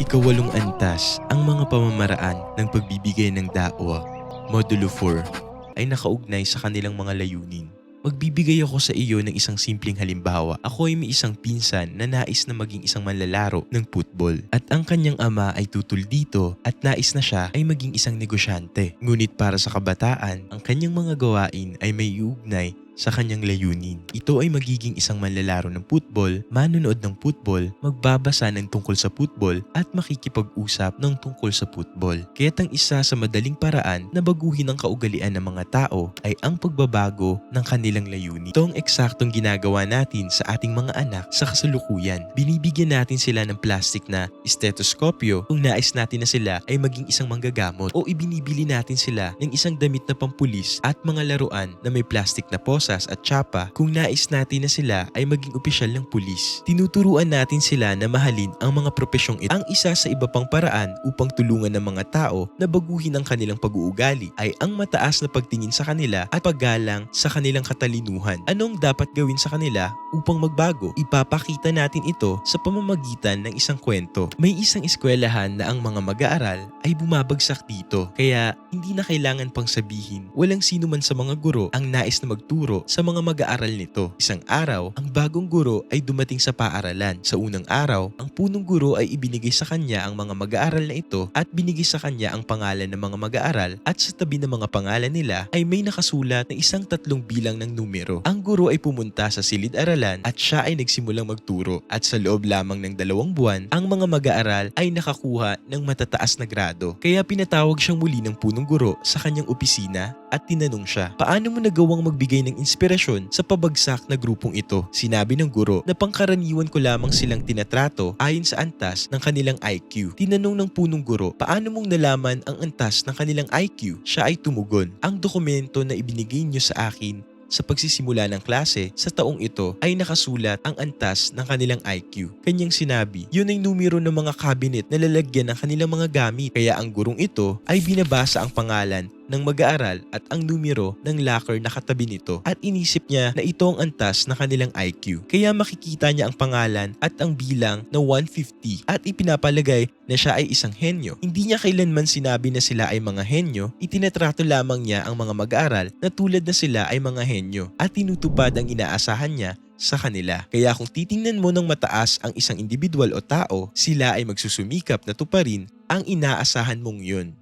Ikawalong antas, ang mga pamamaraan ng pagbibigay ng dawa, Modulo 4, ay nakaugnay sa kanilang mga layunin. Magbibigay ako sa iyo ng isang simpleng halimbawa. Ako ay may isang pinsan na nais na maging isang manlalaro ng football. At ang kanyang ama ay tutul dito at nais na siya ay maging isang negosyante. Ngunit para sa kabataan, ang kanyang mga gawain ay may iugnay sa kanyang layunin. Ito ay magiging isang manlalaro ng football, manonood ng football, magbabasa ng tungkol sa football at makikipag-usap ng tungkol sa football. Kaya't ang isa sa madaling paraan na baguhin ang kaugalian ng mga tao ay ang pagbabago ng kanilang layunin. Ito ang eksaktong ginagawa natin sa ating mga anak sa kasalukuyan. Binibigyan natin sila ng plastic na stetoskopyo kung nais natin na sila ay maging isang manggagamot o ibinibili natin sila ng isang damit na pampulis at mga laruan na may plastic na posas at tsapa kung nais natin na sila ay maging opisyal ng pulis. Tinuturuan natin sila na mahalin ang mga profesyong ito. Ang isa sa iba pang paraan upang tulungan ng mga tao na baguhin ang kanilang pag-uugali ay ang mataas na pagtingin sa kanila at paggalang sa kanilang katalinuhan. Anong dapat gawin sa kanila upang magbago? Ipapakita natin ito sa pamamagitan ng isang kwento. May isang eskwelahan na ang mga mag-aaral ay bumabagsak dito kaya hindi na kailangan pang sabihin walang sino man sa mga guro ang nais na magturo sa mga mag-aaral nito. Isang araw, ang bagong guro ay dumating sa paaralan. Sa unang araw, ang punong guro ay ibinigay sa kanya ang mga mag-aaral na ito at binigay sa kanya ang pangalan ng mga mag-aaral at sa tabi ng mga pangalan nila ay may nakasulat na isang tatlong bilang ng numero. Ang guro ay pumunta sa silid-aralan at siya ay nagsimulang magturo at sa loob lamang ng dalawang buwan, ang mga mag-aaral ay nakakuha ng matataas na grado. Kaya pinatawag siyang muli ng punong guro sa kanyang opisina at tinanong siya, paano mo nagawang magbigay ng inspirasyon sa pabagsak na grupong ito? Sinabi ng guro na pangkaraniwan ko lamang silang tinatrato ayon sa antas ng kanilang IQ. Tinanong ng punong guro, paano mong nalaman ang antas ng kanilang IQ? Siya ay tumugon, ang dokumento na ibinigay niyo sa akin sa pagsisimula ng klase sa taong ito ay nakasulat ang antas ng kanilang IQ. Kanyang sinabi, yun ay numero ng mga cabinet na lalagyan ng kanilang mga gamit. Kaya ang gurong ito ay binabasa ang pangalan ng mag-aaral at ang numero ng locker na katabi nito at inisip niya na ito ang antas na kanilang IQ. Kaya makikita niya ang pangalan at ang bilang na 150 at ipinapalagay na siya ay isang henyo. Hindi niya kailanman sinabi na sila ay mga henyo, itinatrato lamang niya ang mga mag-aaral na tulad na sila ay mga henyo at tinutupad ang inaasahan niya sa kanila. Kaya kung titingnan mo ng mataas ang isang individual o tao, sila ay magsusumikap na tuparin ang inaasahan mong yun.